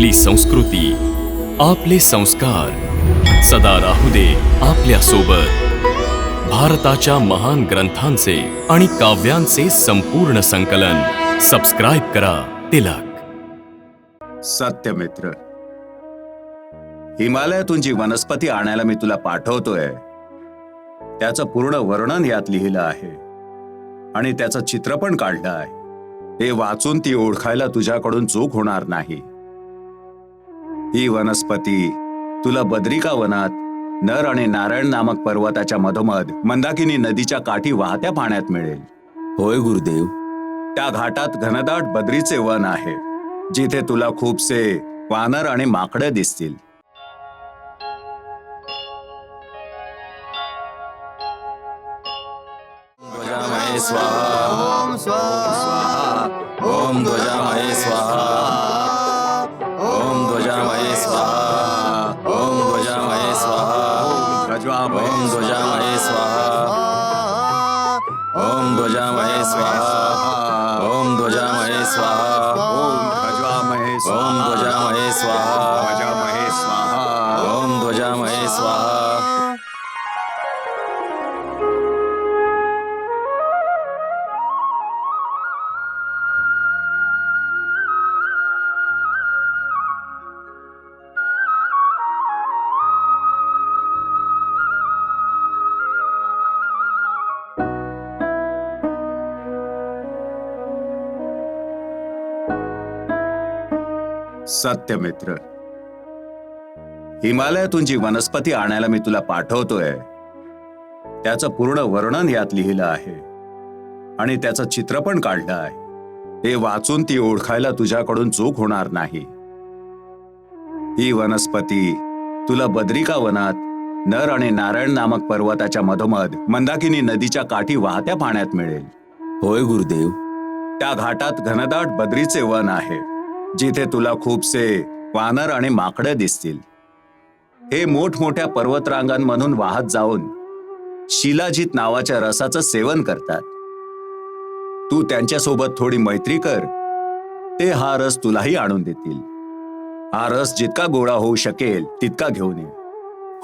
आपली संस्कृती आपले संस्कार. सदा राहू दे आपल्यासोबत भारताच्या महान ग्रंथांचे आणि काव्यांचे संपूर्ण संकलन. सबस्क्राईब करा तिलक. सत्यमित्र हिमालयातून जी वनस्पती आणायला मी तुला पाठवतोय त्याचं पूर्ण वर्णन यात लिहिलं आहे. आणि त्याचं चित्र पण काढलं आहे. ते वाचून ती ओळखायला तुझ्याकडून चूक होणार नाही. ही वनस्पती तुला बद्रिका वनात नर आणि नारायण नामक पर्वताच्या मधोमध मंदाकिनी नदीच्या काठी वाहत्या पाण्यात मिळेल. होय गुरुदेव. त्या घाटात घनदाट बद्रीचे वन आहे जिथे तुला खूपसे वानर आणि माकडे दिसतील. स्वाहा. ओम स्वाहा. ओम ध्वजामहे स्वाहा. ॐ भुजामहे स्वाहा ॐ भुजामहे स्वाहा सत्यमित्र. हिमालयातून जी वनस्पती आणायला मी तुला पाठवतोय त्याचं पूर्ण वर्णन यात लिहिलं आहे. आणि त्याचं चित्र पण काढलं आहे. ते वाचून ती ओळखायला तुझ्याकडून चूक होणार नाही. ही वनस्पती तुला बद्रिका वनात नर आणि नारायण नामक पर्वताच्या मधोमध मंदाकिनी नदीच्या काठी वाहत्या पाण्यात मिळेल. होय गुरुदेव. त्या घाटात घनदाट बद्रीचे वन आहे. जिथे तुला खूपसे वानर आणि माकडे दिसतील. हे मोठमोठ्या पर्वतरांगांमधून वाहत जाऊन शिलाजीत नावाच्या रसाचं सेवन करतात. तू त्यांच्यासोबत थोडी मैत्री कर. ते हा रस तुलाही आणून देतील. हा रस जितका गोळा होऊ शकेल तितका घेऊन ये.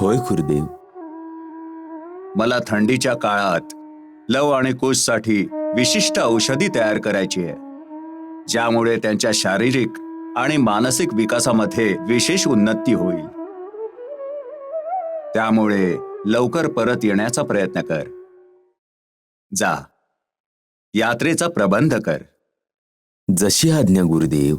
होय गुरुदेव मला थंडीच्या काळात लव आणि कुशसाठी विशिष्ट औषधी तयार करायची आहे. ज्यामुळे त्यांच्या शारीरिक आणि मानसिक विकासामध्ये विशेष उन्नती होईल. त्यामुळे लवकर परत येण्याचा प्रयत्न कर. जा. यात्रेचा प्रबंध कर. जशी आज्ञा गुरुदेव